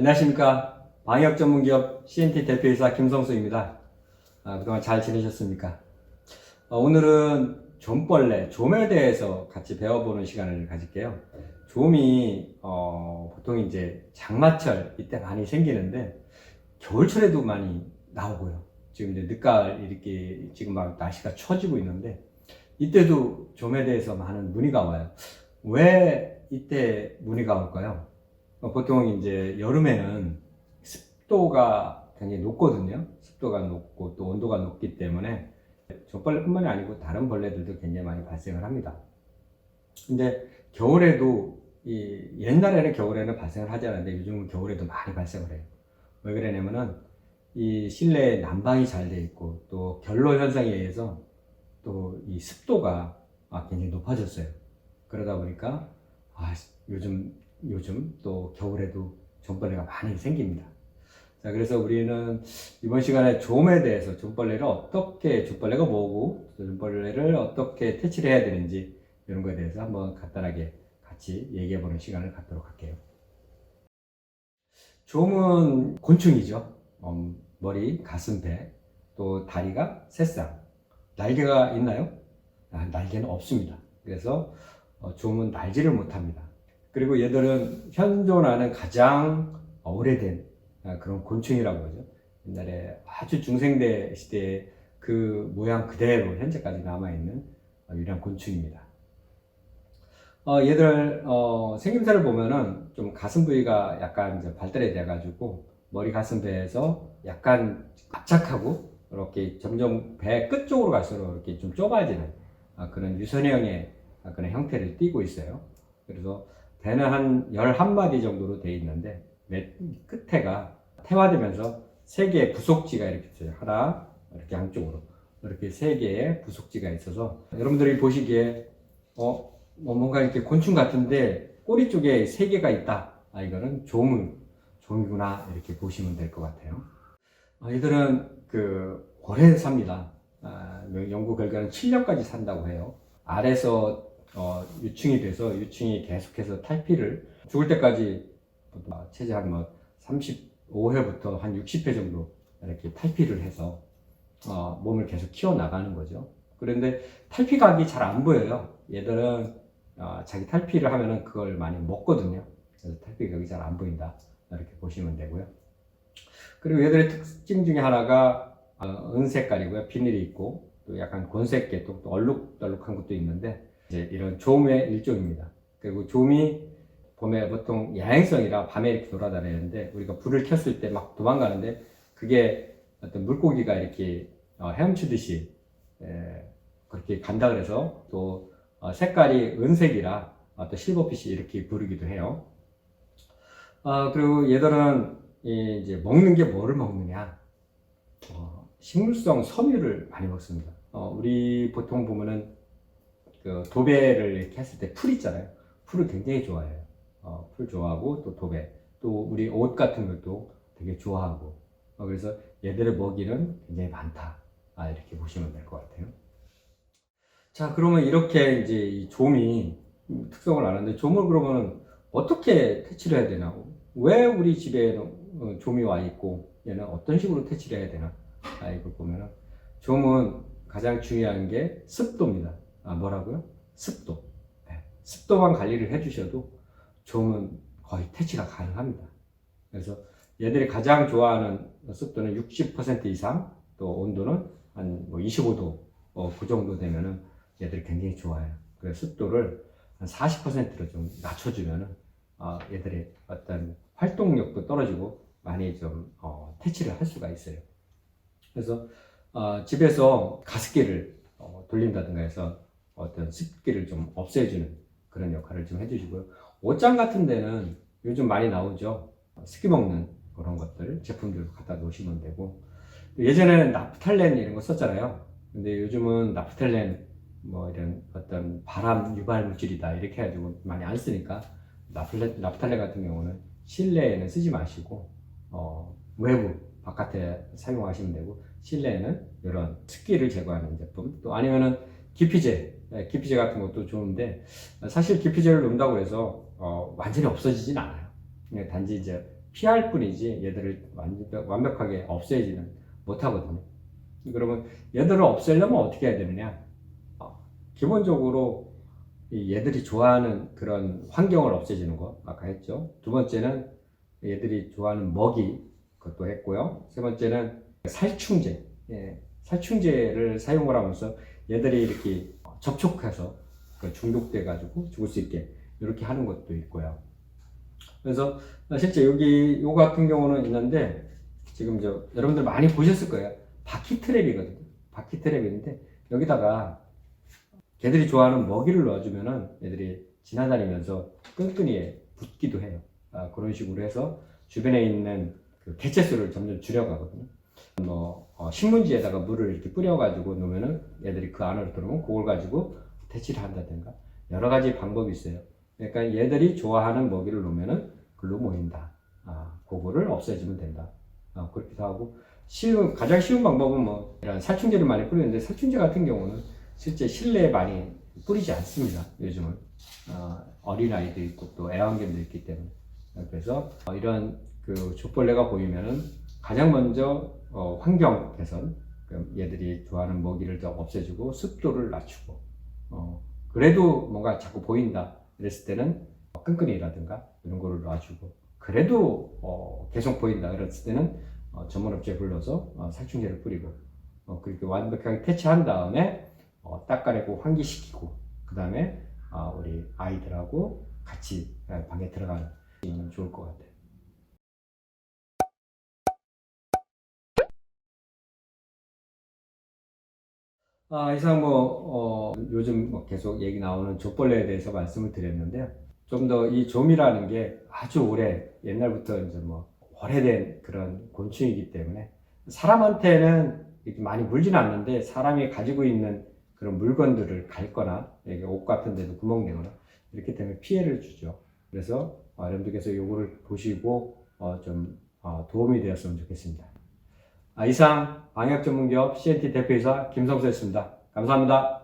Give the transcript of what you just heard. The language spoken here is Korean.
안녕하십니까. 방역 전문 기업 CNT 대표이사 김성수입니다. 아, 그동안 잘 지내셨습니까? 어, 오늘은 좀벌레, 좀에 대해서 같이 배워보는 시간을 가질게요. 좀이 어, 보통 이제 장마철 이때 많이 생기는데 겨울철에도 많이 나오고요. 지금 이제 늦가을 이렇게 지금 막 날씨가 추워지고 있는데 이때도 좀에 대해서 많은 문의가 와요. 왜 이때 문의가 올까요? 어, 보통 이제 여름에는 습도가 굉장히 높거든요. 습도가 높고 또 온도가 높기 때문에 젖벌레뿐만이 아니고 다른 벌레들도 굉장히 많이 발생을 합니다. 근데 겨울에도 이 옛날에는 겨울에는 발생을 하지 않았는데 요즘은 겨울에도 많이 발생을 해요. 왜 그러냐면은 이 실내에 난방이 잘 돼 있고 또 결로 현상에 의해서 또 이 습도가 아, 굉장히 높아졌어요. 그러다 보니까 아, 요즘 요즘 또 겨울에도 좀벌레가 많이 생깁니다. 자, 그래서 우리는 이번 시간에 좀에 대해서 좀벌레를 어떻게, 좀벌레가 뭐고, 좀벌레를 어떻게 퇴치를 해야 되는지, 이런 거에 대해서 한번 간단하게 같이 얘기해 보는 시간을 갖도록 할게요. 좀은 곤충이죠. 음, 머리, 가슴, 배, 또 다리가 새싹. 날개가 있나요? 아, 날개는 없습니다. 그래서 어, 좀은 날지를 못합니다. 그리고 얘들은 현존하는 가장 오래된 아, 그런 곤충이라고 하죠. 옛날에 아주 중생대 시대의 그 모양 그대로 현재까지 남아있는 어, 유일한 곤충입니다. 어, 얘들 어, 생김새를 보면은 좀 가슴 부위가 약간 이제 발달이 돼가지고 머리 가슴 배에서 약간 압착하고 이렇게 점점 배 끝 쪽으로 갈수록 이렇게 좀 좁아지는 아, 그런 유선형의 아, 그런 형태를 띠고 있어요. 그래서 배는 한 11마디 정도로 되어 있는데 맨 끝에가 태화되면서 세 개의 부속지가 이렇게 있어요. 하나, 이렇게 양쪽으로. 이렇게 세 개의 부속지가 있어서 여러분들이 보시기에 어, 뭐 뭔가 이렇게 곤충 같은데 꼬리 쪽에 세 개가 있다. 아, 이거는 조물, 조이구나. 이렇게 보시면 될 것 같아요. 아, 이들은 그 오래 삽니다. 아, 연구 결과는 7년까지 산다고 해요. 알에서 어, 유충이 돼서 유충이 계속해서 탈피를 죽을 때까지 체제 한뭐 35회부터 한 60회 정도 이렇게 탈피를 해서 어, 몸을 계속 키워 나가는 거죠. 그런데 탈피각이 잘 안 보여요. 얘들은 어, 자기 탈피를 하면은 그걸 많이 먹거든요. 그래서 탈피각이 잘 안 보인다. 이렇게 보시면 되고요. 그리고 얘들의 특징 중에 하나가 어, 은색깔이고요. 비늘이 있고 또 약간 곤색계 또 얼룩덜룩한 것도 있는데 이제 이런 조음의 일종입니다. 그리고 조음이 봄에 보통 야행성이라 밤에 이렇게 돌아다니는데 우리가 불을 켰을 때 막 도망가는데 그게 어떤 물고기가 이렇게 어, 헤엄치듯이 에, 그렇게 간다 그래서 또 어, 색깔이 은색이라 어, 또 실버핏이 이렇게 부르기도 해요. 어, 그리고 얘들은 이, 이제 먹는 게 뭐를 먹느냐? 어, 식물성 섬유를 많이 먹습니다. 어, 우리 보통 보면은 그 도배를 이렇게 했을 때 풀 있잖아요. 풀을 굉장히 좋아해요. 어, 풀 좋아하고 또 도배, 또 우리 옷 같은 것도 되게 좋아하고. 어, 그래서 얘들의 먹이는 굉장히 많다. 아, 이렇게 보시면 될 것 같아요. 자, 그러면 이렇게 이제 이 좀이 특성을 아는데 좀을 그러면 어떻게 퇴치를 해야 되나? 왜 우리 집에 어, 좀이 와 있고 얘는 어떤 식으로 퇴치를 해야 되나? 아, 이걸 보면은 좀은 가장 중요한 게 습도입니다. 아, 뭐라고요? 습도. 네. 습도만 관리를 해주셔도 좀은 거의 퇴치가 가능합니다. 그래서 얘들이 가장 좋아하는 습도는 60% 이상, 또 온도는 한뭐 25도, 어, 그 정도 되면은 얘들이 굉장히 좋아해요. 그래서 습도를 한 40%로 좀 낮춰주면은, 어, 얘들의 어떤 활동력도 떨어지고 많이 좀, 어, 퇴치를 할 수가 있어요. 그래서, 어, 집에서 가습기를 어, 돌린다든가 해서 어떤 습기를 좀 없애주는 그런 역할을 좀 해주시고요. 옷장 같은 데는 요즘 많이 나오죠. 습기 먹는 그런 것들, 제품들 갖다 놓으시면 되고. 예전에는 나프탈렌 이런 거 썼잖아요. 근데 요즘은 나프탈렌 뭐 이런 어떤 바람 유발 물질이다 이렇게 해가지고 많이 안 쓰니까 나프탈렌, 나프탈렌 같은 경우는 실내에는 쓰지 마시고 어, 외부 바깥에 사용하시면 되고 실내에는 이런 습기를 제거하는 제품 또 아니면은 기피제 네, 기피제 같은 것도 좋은데 사실 기피제를 넣는다고 해서 어, 완전히 없어지진 않아요. 그냥 단지 이제 피할 뿐이지 얘들을 완벽, 완벽하게 없애지는 못하거든요. 그러면 얘들을 없애려면 어떻게 해야 되느냐? 어, 기본적으로 이 얘들이 좋아하는 그런 환경을 없애주는 거 아까 했죠. 두 번째는 얘들이 좋아하는 먹이 그것도 했고요. 세 번째는 살충제, 예, 살충제를 사용을 하면서 얘들이 이렇게 접촉해서 그 중독돼 가지고 죽을 수 있게 이렇게 하는 것도 있고요. 그래서 실제 여기 요 같은 경우는 있는데 지금 저 여러분들 많이 보셨을 거예요. 바퀴 트랩이거든요. 바퀴 트랩인데 여기다가 걔들이 좋아하는 먹이를 넣어주면은 얘들이 지나다니면서 끈끈이 붙기도 해요. 아, 그런 식으로 해서 주변에 있는 그 개체수를 점점 줄여가거든요. 뭐 어, 신문지에다가 물을 이렇게 뿌려가지고 놓으면은 얘들이 그 안으로 들어오면 그걸 가지고 퇴치를 한다든가 여러 가지 방법이 있어요. 그러니까 얘들이 좋아하는 먹이를 놓으면은 글로 모인다. 아, 그거를 없애주면 된다. 아, 그렇기도 하고 쉬운 가장 쉬운 방법은 뭐 이런 살충제를 많이 뿌리는데 살충제 같은 경우는 실제 실내에 많이 뿌리지 않습니다. 요즘은 어, 어린 아이도 있고 또 애완견도 있기 때문에 그래서 어, 이런 그 족벌레가 보이면은 가장 먼저 어, 환경 개선 얘들이 좋아하는 먹이를 좀 없애주고 습도를 낮추고 어, 그래도 뭔가 자꾸 보인다 이랬을 때는 끈끈이라든가 이런 거를 놔주고 그래도 어, 계속 보인다 그랬을 때는 어, 전문업체 불러서 어, 살충제를 뿌리고 어, 그렇게 완벽하게 퇴치한 다음에 어, 닦아내고 환기시키고 그 다음에 어, 우리 아이들하고 같이 어, 방에 들어가는 게 좋을 것 같아요. 아, 이상 뭐, 어, 요즘 뭐 계속 얘기 나오는 족벌레에 대해서 말씀을 드렸는데요. 좀 더 이 좀이라는 게 아주 오래, 옛날부터 이제 뭐, 오래된 그런 곤충이기 때문에 사람한테는 이렇게 많이 물지는 않는데 사람이 가지고 있는 그런 물건들을 갉거나 옷 같은 데도 구멍 내거나 이렇게 되면 피해를 주죠. 그래서 어, 여러분들께서 요거를 보시고 어, 좀 어, 도움이 되었으면 좋겠습니다. 아, 이상 방역 전문기업 CNT 대표이사 김성수였습니다. 감사합니다.